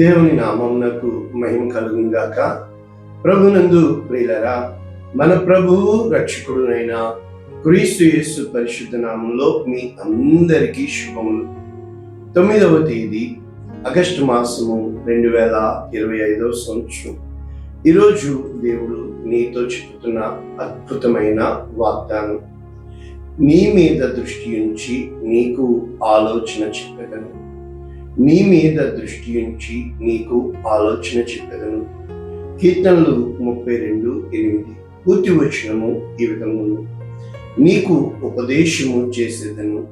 దేవుని నామమునకు మహిమ కలుగుగాక ప్రభునందు ప్రియులరా మన ప్రభువు రక్షకుడునైన క్రీస్తు యేసు పరిశుద్ధ నామంలో మీ అందరికీ శుభములు. తొమ్మిదవ తేదీ ఆగస్టు మాసము రెండు వేల ఇరవై ఐదవ సంవత్సరం. ఈరోజు దేవుడు నీతో చెబుతున్న అద్భుతమైన వాగ్దానం. నీ మీద దృష్టి ఉంచి నీకు ఆలోచన చెప్పగలను. నీ మీద దృష్టి ఉంచి నీకు ఆలోచన చెప్పగలను. కీర్తనలు ముప్పై రెండు ఎనిమిది. పూర్తి వచనము ఈ విధము నీకు ఉపదేశము చేసేదను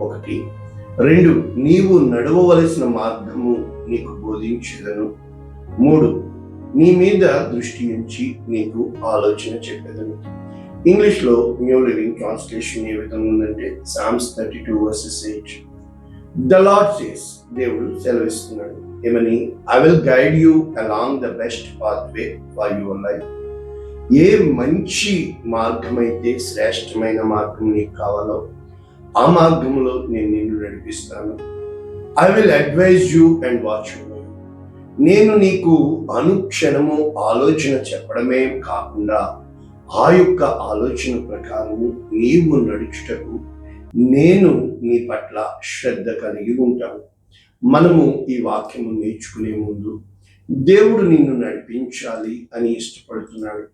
ఒకటి. రెండు. నీవు నడవవలసిన మార్గము నీకు బోధించేదను. మూడు. నీ మీద దృష్టి ఉంచి నీకు ఆలోచన చెప్పేదను ఇంగ్లీష్లో న్యూ లివింగ్ ట్రాన్స్లేషన్ ఏ విధంగా ఉందంటే psalms thirty two verses eight. The lord says దేవుడు సెలవిస్తున్నాడు. ఏమని? I will guide you along the best path way for your life ఏ మంచి మార్గం అయితే శ్రేష్టమైన మార్గం నీకు కావాలో ఆ మార్గంలో నేను నిన్ను నడిపిస్తాను. I will advise you and watch you నేను నీకు అనుక్షణము ఆలోచన చెప్పడమే కాకుండా ఆ యొక్క ఆలోచన ప్రకారము నీవు నడుచుటకు నేను నీ పట్ల శ్రద్ధ కలిగి ఉంటాను. మనము ఈ వాక్యము నేర్చుకునే ముందు దేవుడు నిన్ను నడిపించాలి అని ఇష్టపడుతున్నాడు.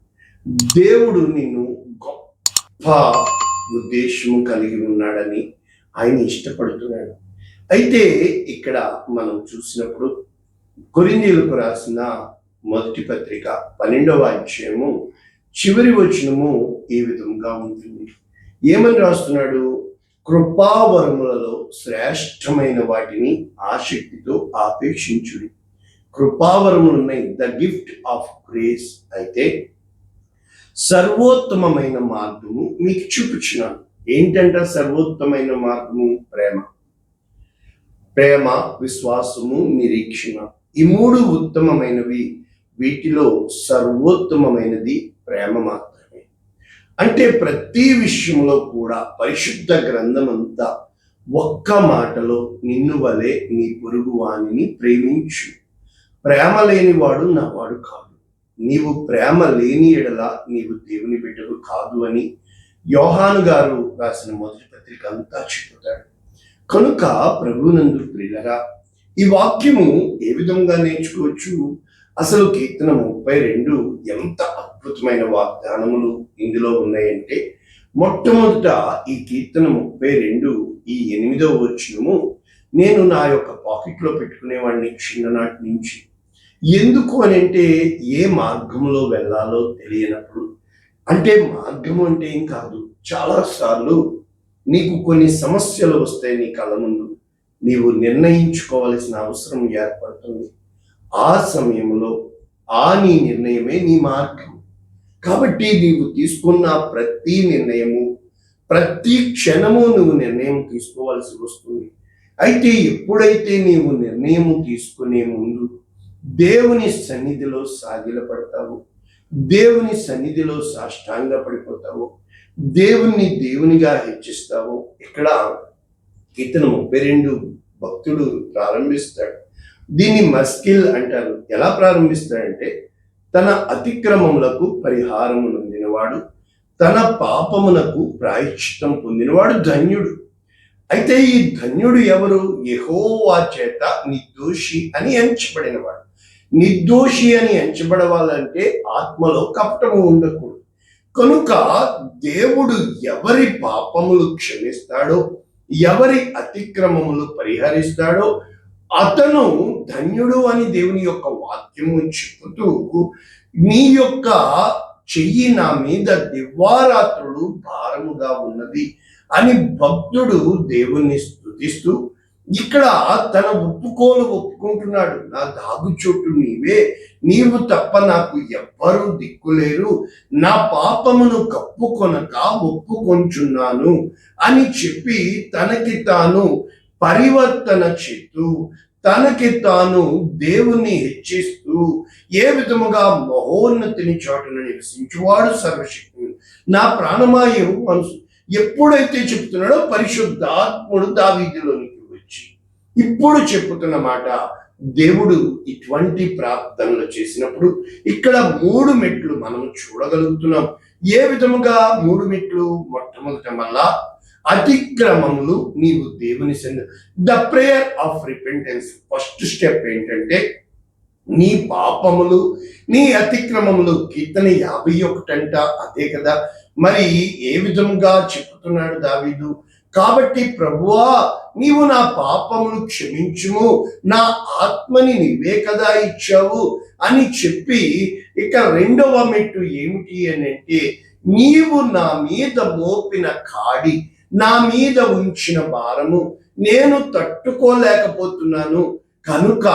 దేవుడు నిన్ను గొప్ప ఉద్దేశము కలిగి ఉన్నాడని ఆయన ఇష్టపడుతున్నాడు. అయితే ఇక్కడ మనం చూసినప్పుడు కొరిందీలకు రాసిన మొదటి పత్రిక పన్నెండవ అధ్యాయము చివరి వచనము ఈ విధంగా ఉంటుంది. ఏమని రాస్తున్నాడు? కృపావరములలో శ్రేష్టమైన వాటిని ఆసక్తితో ఆపేక్షించుడి. కృపావరములున్నాయి ద గిఫ్ట్ ఆఫ్ గ్రేస్ అయితే సర్వోత్తమమైన మార్గము మీకు చూపించినాను. ఏంటంటే సర్వోత్తమైన మార్గము? ప్రేమ. ప్రేమ విశ్వాసము నిరీక్షణ. ఈ మూడు ఉత్తమమైనవి. వీటిలో సర్వోత్తమమైనది ప్రేమ మాత్రం అంటే ప్రతి విషయంలో కూడా పరిశుద్ధ గ్రంథం అంతా ఒక్క మాటలో నిన్ను వలె నీ పొరుగు వాణిని ప్రేమించు. ప్రేమ లేనివాడు నావాడు కాదు. నీవు ప్రేమ లేని ఎడల నీవు దేవుని బిడ్డలు కాదు అని యోహాను గారు రాసిన మొదటి పత్రిక అంతా చెబుతాడు. కనుక ప్రభునందు ప్రియులరా ఈ వాక్యము ఏ విధంగా నేర్చుకోవచ్చు? అసలు కీర్తన ముప్పై రెండు ఎంత అద్భుతమైన వాగ్దానములు ఇందులో ఉన్నాయంటే మొట్టమొదట ఈ కీర్తన ముప్పై రెండు ఈ ఎనిమిదవ వచనము నేను నా యొక్క పాకెట్లో పెట్టుకునేవాడిని చిన్ననాటి నుంచి. ఎందుకు అని అంటే ఏ మార్గంలో వెళ్ళాలో తెలియనప్పుడు. అంటే మార్గం అంటే ఏం కాదు చాలాసార్లు నీకు కొన్ని సమస్యలు వస్తాయి నీ కళ్ళ ముందు. నీవు నిర్ణయించుకోవాల్సిన అవసరం ఏర్పడుతుంది. ఆ సమయంలో ఆ నీ నిర్ణయమే నీ మార్గం. కాబట్టి నీవు తీసుకున్న ప్రతి నిర్ణయము ప్రతి క్షణము నువ్వు నిర్ణయం తీసుకోవాల్సి వస్తుంది. అయితే ఎప్పుడైతే నీవు నిర్ణయం తీసుకునే ముందు దేవుని సన్నిధిలో సాగిలపడతావు దేవుని సన్నిధిలో సాష్టాంగ పడిపోతావు దేవుణ్ణి దేవునిగా హెచ్చిస్తావు ఇక్కడ ఇతను ముప్పై రెండు భక్తుడు ప్రారంభిస్తాడు. దీన్ని మస్కిల్ అంటారు. ఎలా ప్రారంభిస్తాడంటే తన అతిక్రమములకు పరిహారము నొందినవాడు తన పాపమునకు ప్రాయశ్చితం పొందినవాడు ధన్యుడు. అయితే ఈ ధన్యుడు ఎవరు? యహోవా చేత నిర్దోషి అని ఎంచబడినవాడు. నిర్దోషి అని ఎంచబడవాలంటే ఆత్మలో కపటము ఉండకూడదు. కనుక దేవుడు ఎవరి పాపములు క్షమిస్తాడో ఎవరి అతిక్రమములు పరిహరిస్తాడో అతను ధన్యుడు అని దేవుని యొక్క వాక్యము చెబుతూ నీ యొక్క చెయ్యి నా మీద దివ్వారాత్రుడు భారముగా ఉన్నది అని భక్తుడు దేవుణ్ణి స్థుతిస్తూ ఇక్కడ తన ఒప్పుకోలు ఒప్పుకుంటున్నాడు నా దాగుచోటు నీవే నీవు తప్ప నాకు ఎవ్వరూ దిక్కులేరు నా పాపమును కప్పుకొనక ఒప్పుకొంచున్నాను అని చెప్పి తనకి తాను పరివర్తన చేస్తూ తనకి తాను దేవుణ్ణి హెచ్చిస్తూ ఏ విధముగా మహోన్నతిని చాటున నివసించువాడు సర్వశక్తుడు. నా ప్రాణమాయం మనసు ఎప్పుడైతే చెప్తున్నాడో పరిశుద్ధాత్ముడు దావీదిలోనికి వచ్చి ఇప్పుడు చెప్పుతున్న మాట దేవుడు ఇటువంటి ప్రార్థనలు చేసినప్పుడు ఇక్కడ మూడు మెట్లు మనం చూడగలుగుతున్నాం. ఏ విధముగా మూడు మెట్లు? మొట్టమొదట మళ్ళా అతిక్రమములు నీవు దేవుని సంద. The prayer of repentance first step ఏంటంటే నీ పాపములు నీ అతిక్రమములు కీర్తన యాభై ఒకటంట అదే కదా. మరి ఏ విధంగా చెప్తున్నాడు దావీదు? కాబట్టి ప్రభువా నీవు నా పాపములు క్షమించుము నా ఆత్మని నీవే కదా ఇచ్చావు అని చెప్పి ఇక రెండవ మెట్టు ఏమిటి అని అంటే నీవు నా మీద మోపిన కాడి నా మీద ఉంచిన భారము నేను తట్టుకోలేకపోతున్నాను. కనుక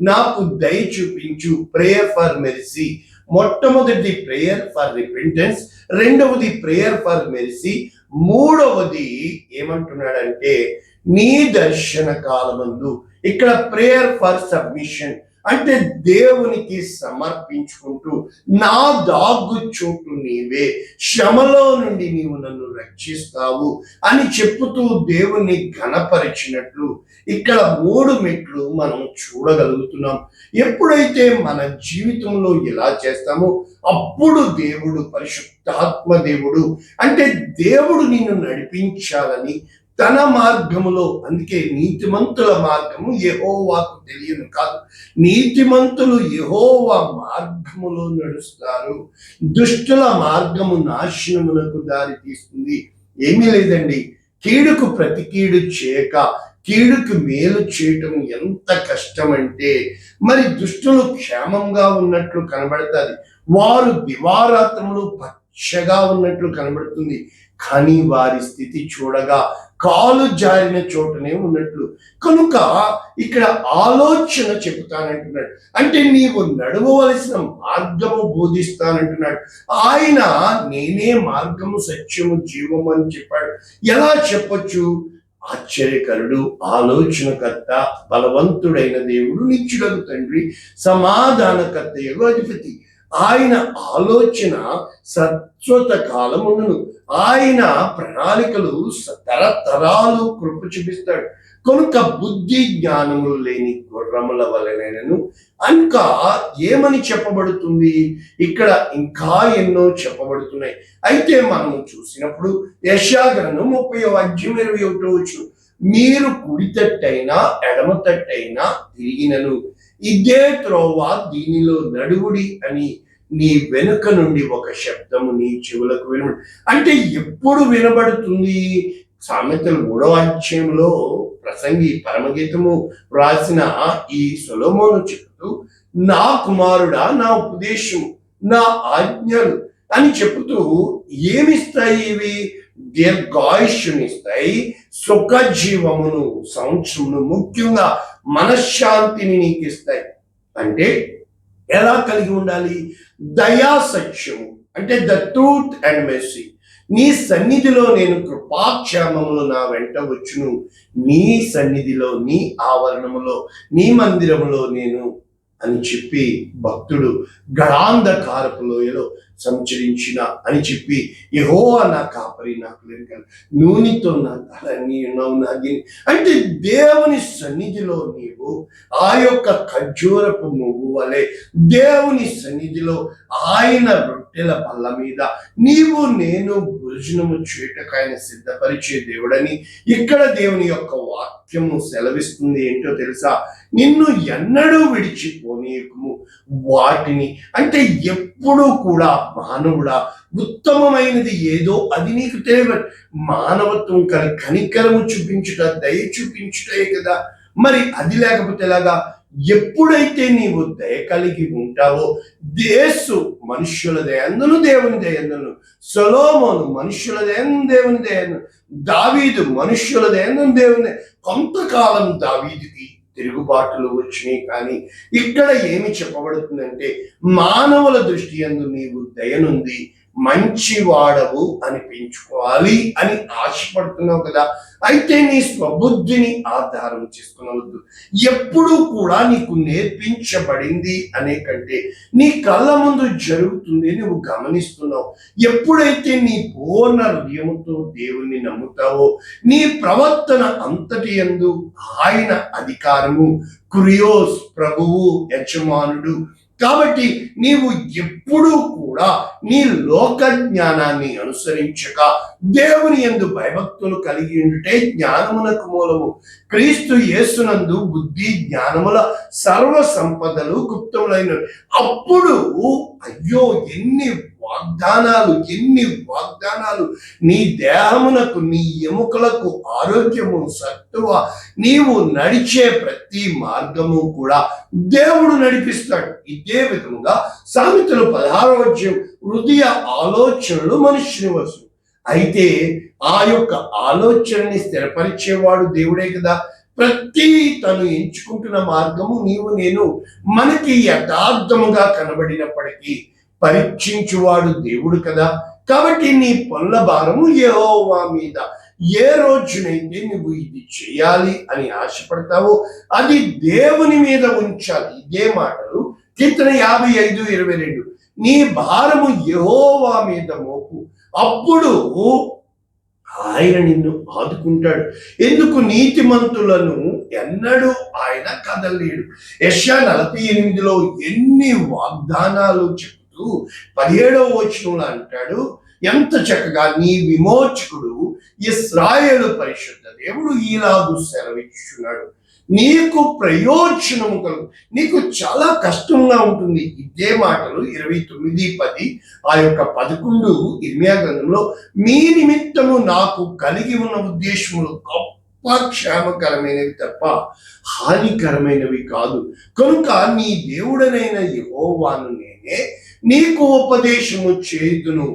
నాకు దయ చూపించు ప్రేయర్ ఫర్ మెరిసీ మొట్టమొదటి ప్రేయర్ ఫర్ రిపెంటెన్స్ రెండవది ప్రేయర్ ఫర్ మెరిసీ మూడవది ఏమంటున్నాడంటే నీ దర్శన కాలమందు. ఇక్కడ ప్రేయర్ ఫర్ సబ్మిషన్ అంటే దేవునికి సమర్పించుకుంటూ నా దాగు చోటు నీవే. శ్రమలో నుండి నీవు నన్ను రక్షిస్తావు అని చెప్పుతూ దేవుని ఘనపరిచినట్లు ఇక్కడ మూడు మెట్లు మనం చూడగలుగుతున్నాం. ఎప్పుడైతే మన జీవితంలో ఇలా చేస్తామో అప్పుడు దేవుడు పరిశుద్ధాత్మ దేవుడు. అంటే దేవుడు నిన్ను నడిపించాలని తన మార్గములో అందుకే నీతిమంతుల మార్గము యహోవాకు తెలియదు కాదు. నీతిమంతులు యహోవా మార్గములో నడుస్తారు. దుష్టుల మార్గము నాశనమునకు దారి తీస్తుంది. ఏమీ లేదండి. కీడుకు ప్రతి కీడు చేయక కీడుకు మేలు చేయటం ఎంత కష్టమంటే మరి దుష్టులు క్షేమంగా ఉన్నట్లు కనబడుతుంది. వారు దివారాత్రములు పచ్చగా ఉన్నట్లు కనబడుతుంది. కానీ వారి స్థితి చూడగా కాలు జారిన చోటనే ఉన్నట్లు. కనుక ఇక్కడ ఆలోచన చెబుతానంటున్నాడు. అంటే నీవు నడవవలసిన మార్గము బోధిస్తానంటున్నాడు. ఆయన నేనే మార్గము సత్యము జీవము అని చెప్పాడు. ఎలా చెప్పొచ్చు? ఆశ్చర్యకరుడు ఆలోచనకర్త బలవంతుడైన దేవుడు నిత్యుడగు తండ్రి సమాధానకర్త యగు అధిపతి ఆయన ఆలోచన సత్వత కాలమును ఆయన ప్రణాళికలు స- తరతరాలు కృప చూపిస్తాడు. కనుక బుద్ధి జ్ఞానములు లేని గుర్రముల వలనను ఇంకా ఏమని చెప్పబడుతుంది? ఇక్కడ ఇంకా ఎన్నో చెప్పబడుతున్నాయి. అయితే మనం చూసినప్పుడు యశాగ్రంథం ముప్పై అధ్యయం ఇరవై ఒకటో వచ్చు మీరు కుడి తట్టైనా ఎడమ తట్టైనా తిరిగినను. ఇదే త్రోవ దీనిలో నడువుడి అని నీ వెనుక నుండి ఒక శబ్దము నీ చెవులకు వినబడు అంటే ఎప్పుడు వినబడుతుంది? సామెతలు మూడవ అధ్యాయంలో ప్రసంగి పరమగీతము వ్రాసిన ఈ సులభమును చెబుతూ నా కుమారుడా నా ఉపదేశము నా ఆజ్ఞలు అని చెబుతూ ఏమిస్తాయి ఇవి? దీర్ఘాయుష్యునిస్తాయి సుఖ జీవమును సంవత్సరమును ముఖ్యంగా మనశ్శాంతిని నీకు ఇస్తాయి అంటే ఎలా కలిగి ఉండాలి? దయా సత్యం అంటే ద ట్రూత్ అండ్ మెస్సీ నీ సన్నిధిలో నేను కృపాక్షేమములు నా వెంట వచ్చును. నీ సన్నిధిలో నీ ఆవరణములో నీ మందిరములో నేను అని చెప్పి భక్తుడు గడాంధకారపు లోయలో సంచరించిన అని చెప్పి యహో నా కాపరి నాకు లేరు నూనెతో నా తల నీ అంటే దేవుని సన్నిధిలో నీవు ఆ యొక్క ఖర్జూరపు నువ్వు వలె దేవుని సన్నిధిలో ఆయన రొట్టెల బల్ల మీద నీవు నేను భోజనము చేయటకాయన ఆయన సిద్ధపరిచే దేవుడని ఇక్కడ దేవుని యొక్క వాక్యము సెలవిస్తుంది. ఏంటో తెలుసా? నిన్ను ఎన్నడూ విడిచిపోనీయకుము. వాటిని అంటే ఎప్పుడూ కూడా మానవుడా ఉత్తమమైనది ఏదో అది నీకు తెలియదు. మానవత్వం కలి కనికరము చూపించుట దయ చూపించుటే కదా. మరి అది లేకపోతే ఎలాగా? ఎప్పుడైతే నీవు దయ కలిగి ఉంటావో దేశు మనుష్యుల దయందును దేవుని దయందును సొలోమోను మనుష్యుల దయను దేవుని దయను దావీదు మనుష్యుల దయను దేవుని కొంతకాలం దావీదుకి తిరుగుబాటులు వచ్చినాయి కానీ ఇక్కడ ఏమి చెప్పబడుతుందంటే మానవుల దృష్టి అందు నీవు దయనుంది. మంచివాడవు అనిపించుకోవాలి అని ఆశపడుతున్నావు కదా. అయితే నీ స్వబుద్ధిని ఆధారం చేసుకునవద్దు ఎప్పుడూ కూడా నీకు నేర్పించబడింది అనే కంటే నీ కళ్ళ ముందు జరుగుతుంది నువ్వు గమనిస్తున్నావు. ఎప్పుడైతే నీ పూర్ణ హృదయంతో దేవుణ్ణి నమ్ముతావో నీ ప్రవర్తన అంతటి యందు ఆయన అధికారము. కురియోస్ ప్రభువు యజమానుడు కాబట్టి నీవు ఎప్పుడూ కూడా నీ లోక జ్ఞానాన్ని అనుసరించక దేవుని యందు భయభక్తులు కలిగి ఉంటే జ్ఞానమునకు మూలము. క్రీస్తు యేసునందు బుద్ధి జ్ఞానముల సర్వ సంపదలు గుప్తములైన అప్పుడు అయ్యో ఎన్ని వాగ్దానాలు ఎన్ని వాగ్దానాలు? నీ దేహమునకు నీ ఎముకలకు ఆరోగ్యము సత్తువ. నీవు నడిచే ప్రతి మార్గము కూడా దేవుడు నడిపిస్తాడు. ఇదే విధంగా సామెతలు పదహారో వచ్చం హృదయ ఆలోచనలు మనుష్యుని వసు అయితే ఆ యొక్క ఆలోచనని స్థిరపరిచేవాడు దేవుడే కదా. ప్రతి తను ఎంచుకుంటున్న మార్గము నీవు నేను. మనకి యథార్థముగా కనబడినప్పటికీ పరీక్షించువాడు దేవుడు కదా. కాబట్టి నీ పనుల భారము యహోవా మీద. ఏ రోజునైతే నువ్వు ఇది చేయాలి అని ఆశపడతావో అది దేవుని మీద ఉంచాలి. ఇదే మాటలు కీర్తన యాభై ఐదు ఇరవై రెండు. నీ భారము యహోవా మీద మోపు. అప్పుడు ఆయన నిన్ను ఆదుకుంటాడు. ఎందుకు? నీతిమంతులను ఎన్నడూ ఆయన కదలేడు యశా నలభై ఎనిమిదిలో ఎన్ని వాగ్దానాలు అంటూ పదిహేడవ వచనంలో అంటాడు ఎంత చక్కగా నీ విమోచకుడు ఇస్రాయేలు పరిశుద్ధ దేవుడు ఈలాగు సెలవిచ్చున్నాడు నీకు ప్రయోజనం కలుగు నీకు చాలా కష్టంగా ఉంటుంది. ఇదే మాటలు ఇరవై తొమ్మిది పది ఆ యొక్క పదకొండు ఇర్మియా గ్రంథంలో మీ నిమిత్తము నాకు కలిగి ఉన్న ఉద్దేశములు గొప్ప క్షేమకరమైనవి తప్ప హానికరమైనవి కాదు. కనుక నీ దేవుడనైన యహోవాను నేనే నీకు ఉపదేశము చేతును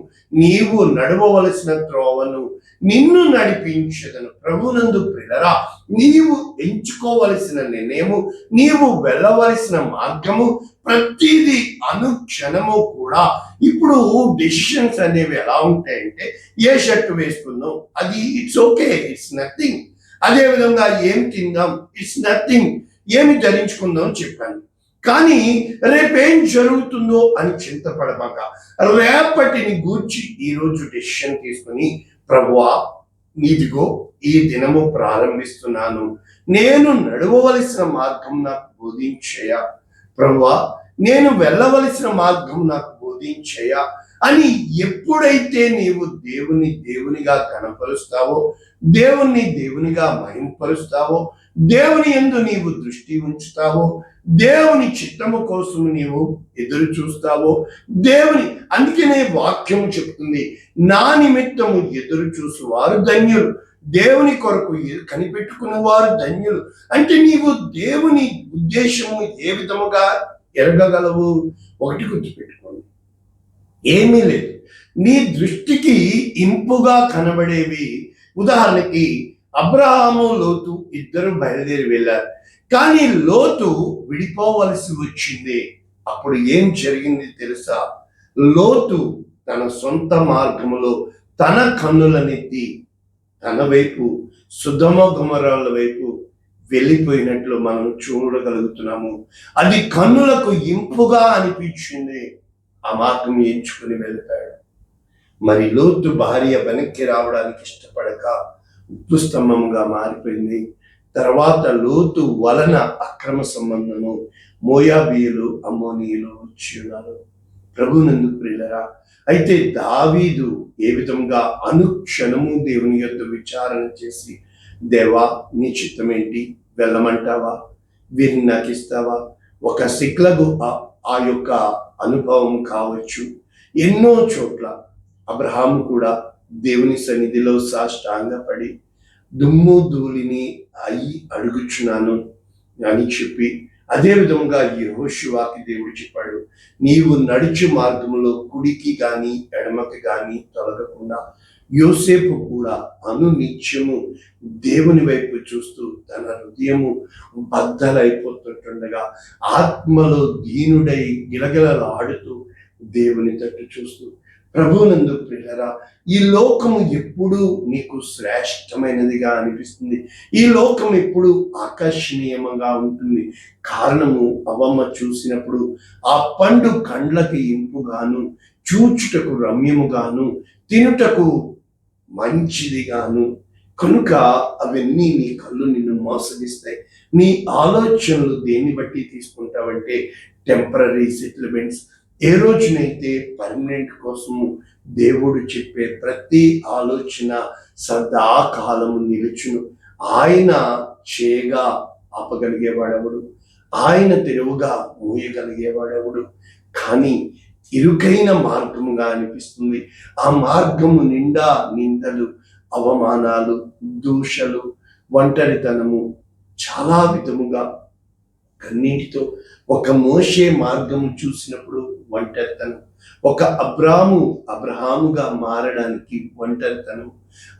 నీవు నడవవలసిన త్రోవను నిన్ను నడిపించదను. ప్రభునందు పిల్లరా నీవు ఎంచుకోవలసిన నిర్ణయము నీవు వెళ్ళవలసిన మార్గము ప్రతిదీ అనుక్షణము కూడా. ఇప్పుడు డెసిషన్స్ అనేవి ఎలా ఉంటాయంటే ఏ షర్ట్ వేసుకుందాం అది ఇట్స్ ఓకే ఇట్స్ నథింగ్ అదేవిధంగా ఏం తిందాం ఇట్స్ నథింగ్ ఏమి ధరించుకుందాం చెప్పాను. కానీ రేపేం జరుగుతుందో అని చింతపడమాక రేపటిని గూర్చి ఈరోజు డెసిషన్ తీసుకుని ప్రభువా నీదిగో ఈ దినము ప్రారంభిస్తున్నాను. నేను నడవవలసిన మార్గం నాకు బోధించేయ. ప్రభువా నేను వెళ్ళవలసిన మార్గం నాకు బోధించేయ. అని ఎప్పుడైతే నీవు దేవుని దేవునిగా కనపరుస్తావో దేవుణ్ణి దేవునిగా మహింపరుస్తావో దేవుని ఎందు నీవు దృష్టి ఉంచుతావో దేవుని చిత్తము కోసం నీవు ఎదురు చూస్తావో దేవుని అందుకనే వాక్యం చెప్తుంది నా నిమిత్తము ఎదురు చూసు వారు ధన్యులు దేవుని కొరకు కనిపెట్టుకున్న వారు ధన్యులు. అంటే నీవు దేవుని ఉద్దేశము ఏ విధముగా ఎరగగలవు? ఒకటి గుర్తుపెట్టుకోండి. ఏమీ లేదు. నీ దృష్టికి ఇంపుగా కనబడేవి ఉదాహరణకి అబ్రహాము లోతు ఇద్దరు బయలుదేరి వెళ్ళారు. కానీ లోతు విడిపోవలసి వచ్చింది. అప్పుడు ఏం జరిగింది తెలుసా? లోతు తన సొంత మార్గములో తన కన్నులనెత్తి తన వైపు సుధమ గుమరాల వైపు వెళ్ళిపోయినట్లు మనం చూడగలుగుతున్నాము. అది కన్నులకు ఇంపుగా అనిపించింది. ఆ మార్గం ఎంచుకుని వెళ్తాడు. మరి లోతు భార్య వెనక్కి రావడానికి ఇష్టపడక ఉత్పస్తంభంగా మారిపోయింది. తర్వాత లోతు వలన అక్రమ సంబంధము మోయాబీయులు అమ్మోనీయులు వచ్చి ఉన్నారు. ప్రభునందు ప్రియులరా అయితే దావీదు ఏ విధంగా అనుక్షణము దేవుని యొక్క విచారణ చేసి దేవా నీ చిత్తం ఏంటి వెళ్ళమంటావా? వీరిని నాకు ఇస్తావా ఒక సిక్లగు ఆ- ఆ యొక్క అనుభవం కావచ్చు. ఎన్నో చోట్ల అబ్రహాం కూడా దేవుని సన్నిధిలో సాష్టాంగపడి దుమ్ము ధూళిని అయి అడుగుచున్నాను అని చెప్పి అదే విధముగా యహోశివాకి దేవుడు చెప్పాడు నీవు నడుచు మార్గంలో కుడికి గాని ఎడమకి గాని తొలగకుండా యోసేపు కూడా అనునిత్యము దేవుని వైపు చూస్తూ తన హృదయము బద్దలైపోతుంటుండగా ఆత్మలో దీనుడై గిలగిలలాడుతూ దేవుని తట్టు చూస్తూ ప్రభువునందు ప్రియులరా ఈ లోకము ఎప్పుడూ నీకు శ్రేష్టమైనదిగా అనిపిస్తుంది. ఈ లోకం ఎప్పుడు ఆకర్షణీయంగా ఉంటుంది. కారణము అవమ్మ చూసినప్పుడు ఆ పండు కండ్లకి ఇంపుగాను చూచుటకు రమ్యముగాను తినుటకు మంచిదిగాను. కనుక అవన్నీ నీ కళ్ళు నిన్ను మోసగిస్తాయి. నీ ఆలోచనలు దేన్ని బట్టి తీసుకుంటావంటే టెంపరీ సెటిల్మెంట్స్ ఏ రోజునైతే పర్మనెంట్ కోసము దేవుడు చెప్పే ప్రతి ఆలోచన సదాకాలము నిలుచును. ఆయన చేయగా ఆపగలిగేవాడెవడు? ఆయన తెరువుగా మూయగలిగేవాడెవడు? కానీ ఇరుకైన మార్గముగా అనిపిస్తుంది. ఆ మార్గము నిండా నిందలు అవమానాలు దూషలు ఒంటరితనము చాలా విధముగా కన్నీటితో ఒక మోషే మార్గం చూసినప్పుడు ఒంటరితనం. ఒక అబ్రాము అబ్రహాముగా మారడానికి ఒంటరితనం.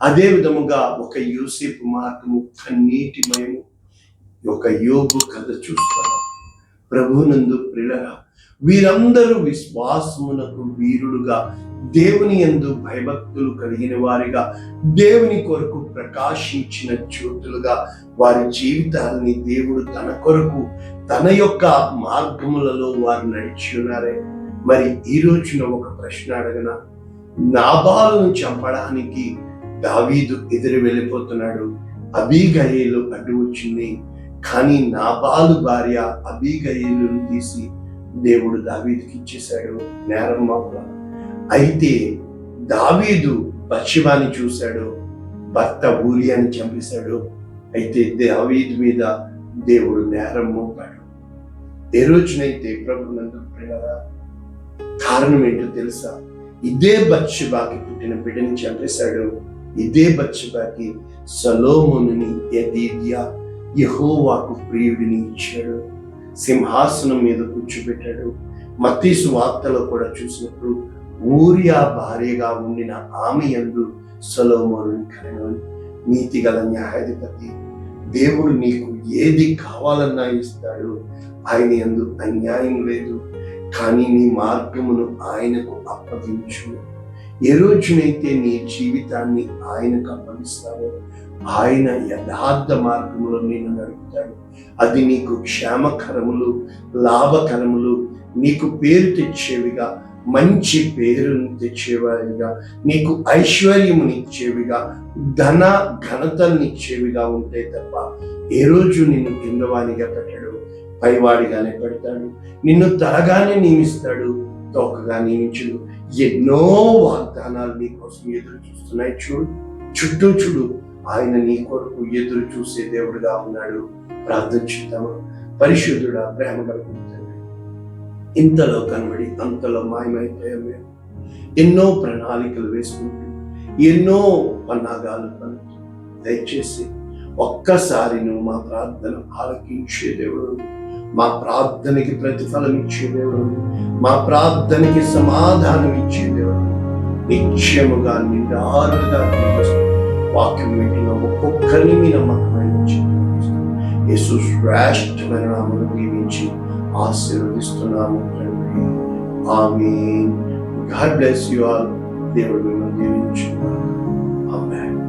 అదే విధముగా ఒక యూసేపు మార్గము కన్నీటిమయము. ఒక యోగు కథ చూస్తాను ప్రభునందు ప్రిలరా వీరందరూ విశ్వాసమునకు వీరుడుగా దేవుని యందు భయభక్తులు కలిగిన వారిగా దేవుని కొరకు ప్రకాశించిన జ్యోతులుగా వారి జీవితాన్ని దేవుడు తన కొరకు తన యొక్క మార్గములలో వారు నడిచి ఉన్నారే. మరి ఈ రోజున ఒక ప్రశ్న అడగన నాబాలను చంపడానికి దావీదు ఎదురు వెళ్ళిపోతున్నాడు అబీగయేలు అడ్డు వచ్చింది. కానీ నాబాలు భార్య అబీగయేలును తీసి దేవుడు దావీదుకి ఇచ్చేశాడు నేరం మాపల. అయితే దావీదు పశ్చిమాన్ని చూశాడు భర్త ఊరియాని చంపేశాడు. అయితే దావీదు మీద దేవుడు నేరం మోపాడు. ఏ రోజునైతే ప్రభు నందు కారణం ఏంటో తెలుసా? ఇదే బత్షిబాకి పుట్టిన బిడ్డని చంపేశాడు. ఇదే బత్షిబాకి సలోముని యహోవాకు ప్రియుడిని ఇచ్చాడు. సింహాసనం మీద కూర్చోబెట్టాడు. మత్తీసు వార్తలో కూడా చూసినప్పుడు ఊరియా భార్యగా ఉండిన ఆమె యందు సొలోమోనుని కరణం నీతి గల న్యాయాధిపతి దేవుడు నీకు ఏది కావాలన్నా ఇస్తాడు. ఆయన యందు అన్యాయం లేదు. కానీ నీ మార్గమును ఆయనకు అప్పగించు. ఏ రోజునైతే నీ జీవితాన్ని ఆయనకు అప్పగిస్తావో ఆయన యథార్థ మార్గములో నేను నడుపుతాడు. అది నీకు క్షేమకరములు లాభకరములు నీకు పేరు తెచ్చేవిగా మంచి పేరును తెచ్చేవారిగా నీకు ఐశ్వర్యమునిచ్చేవిగా ధన ఘనతనిచ్చేవిగా ఉంటే తప్ప ఏ రోజు నిన్ను కిందవానిగా పెట్టడు పైవాడిగానే పెడతాడు నిన్ను తలగానే నియమిస్తాడు తోకగా నియమించడు. ఎన్నో వాగ్దానాలు నీకోసం ఎదురు చూస్తున్నాయి. చూడు చుట్టూ చూడు ఆయన నీ కొరకు ఎదురు చూసే దేవుడుగా ఉన్నాడు. ప్రార్థన చేద్దామా పరిశుద్ధుడా ప్రేమ కలిగించండి ఇంతలో కనబడి అంతలో మాయమైపోయాం మేము ఎన్నో ప్రణాళికలు వేసుకుంటూ ఎన్నో పన్నాగాలు పనులు దయచేసి ఒక్కసారి నువ్వు మా ప్రార్థన ఆలకించే దేవుడు. మా ప్రార్థనకి ప్రతిఫలం ఇచ్చే దేవుడు. మా ప్రార్థనకి సమాధానం ఇచ్చే దేవుడు. నిత్యముగా నిండారుగా వాక్యం వింటున్న ఒక్కొక్కరిని మీ నమ్మకమైన యేసు శ్రేష్టమైన నామను దీవించి ఆశీర్వదిస్తున్నాము తండ్రి. ఆమె గాడ్ బ్లెస్ యు ఆల్. దేవుడు మిమ్మల్ని దీవించుగాక ఆమేన్.